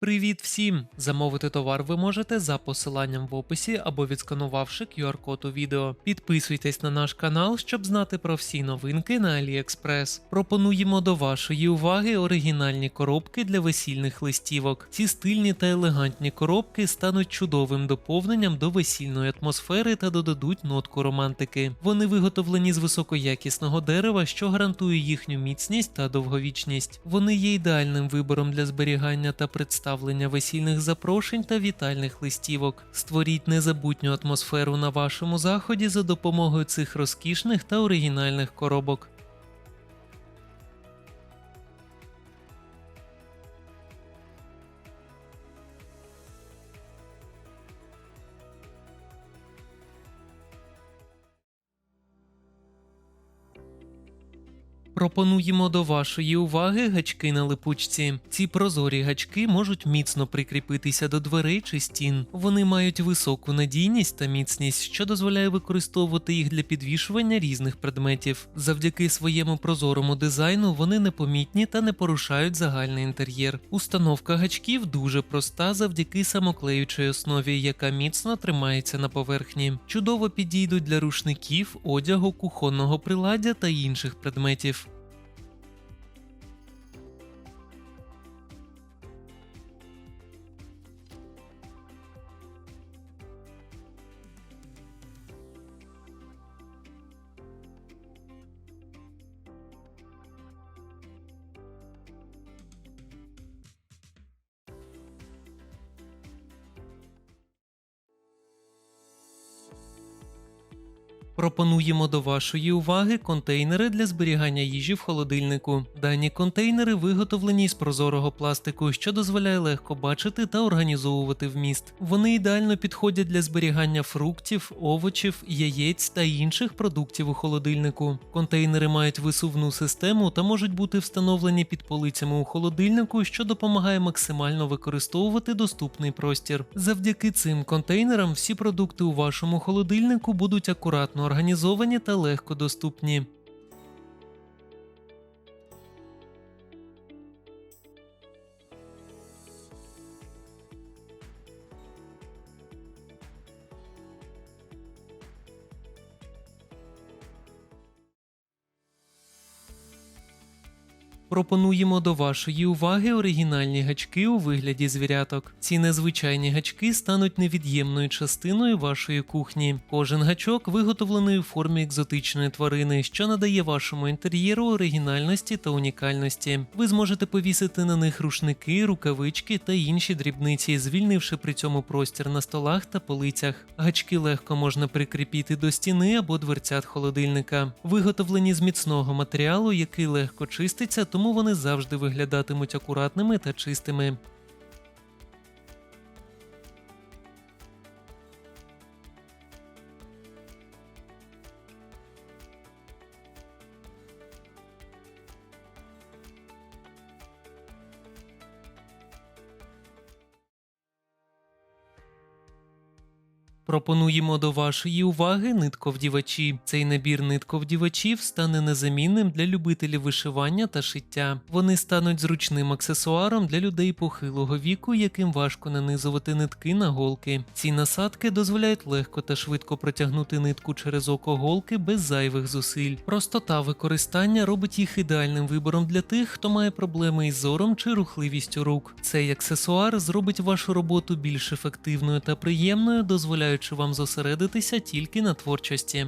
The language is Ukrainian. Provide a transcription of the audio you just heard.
Привіт всім! Замовити товар ви можете за посиланням в описі або відсканувавши QR-код у відео. Підписуйтесь на наш канал, щоб знати про всі новинки на AliExpress. Пропонуємо до вашої уваги оригінальні коробки для весільних листівок. Ці стильні та елегантні коробки стануть чудовим доповненням до весільної атмосфери та додадуть нотку романтики. Вони виготовлені з високоякісного дерева, що гарантує їхню міцність та довговічність. Вони є ідеальним вибором для зберігання та представлення весільних запрошень та вітальних листівок. Створіть незабутню атмосферу на вашому заході за допомогою цих розкішних та оригінальних коробок. Пропонуємо до вашої уваги гачки на липучці. Ці прозорі гачки можуть міцно прикріпитися до дверей чи стін. Вони мають високу надійність та міцність, що дозволяє використовувати їх для підвішування різних предметів. Завдяки своєму прозорому дизайну вони непомітні та не порушають загальний інтер'єр. Установка гачків дуже проста завдяки самоклеючій основі, яка міцно тримається на поверхні. Чудово підійдуть для рушників, одягу, кухонного приладдя та інших предметів. Пропонуємо до вашої уваги контейнери для зберігання їжі в холодильнику. Дані контейнери виготовлені з прозорого пластику, що дозволяє легко бачити та організовувати вміст. Вони ідеально підходять для зберігання фруктів, овочів, яєць та інших продуктів у холодильнику. Контейнери мають висувну систему та можуть бути встановлені під полицями у холодильнику, що допомагає максимально використовувати доступний простір. Завдяки цим контейнерам всі продукти у вашому холодильнику будуть акуратно організовані та легко доступні. Пропонуємо до вашої уваги оригінальні гачки у вигляді звіряток. Ці незвичайні гачки стануть невід'ємною частиною вашої кухні. Кожен гачок виготовлений у формі екзотичної тварини, що надає вашому інтер'єру оригінальності та унікальності. Ви зможете повісити на них рушники, рукавички та інші дрібниці, звільнивши при цьому простір на столах та полицях. Гачки легко можна прикріпити до стіни або дверцят холодильника. Виготовлені з міцного матеріалу, який легко чиститься, тому вони завжди виглядатимуть акуратними та чистими. Пропонуємо до вашої уваги нитковдівачі. Цей набір нитковдівачів стане незамінним для любителів вишивання та шиття. Вони стануть зручним аксесуаром для людей похилого віку, яким важко нанизувати нитки на голки. Ці насадки дозволяють легко та швидко протягнути нитку через око голки без зайвих зусиль. Простота використання робить їх ідеальним вибором для тих, хто має проблеми із зором чи рухливістю рук. Цей аксесуар зробить вашу роботу більш ефективною та приємною, дозволяючи вам зосередитися тільки на творчості.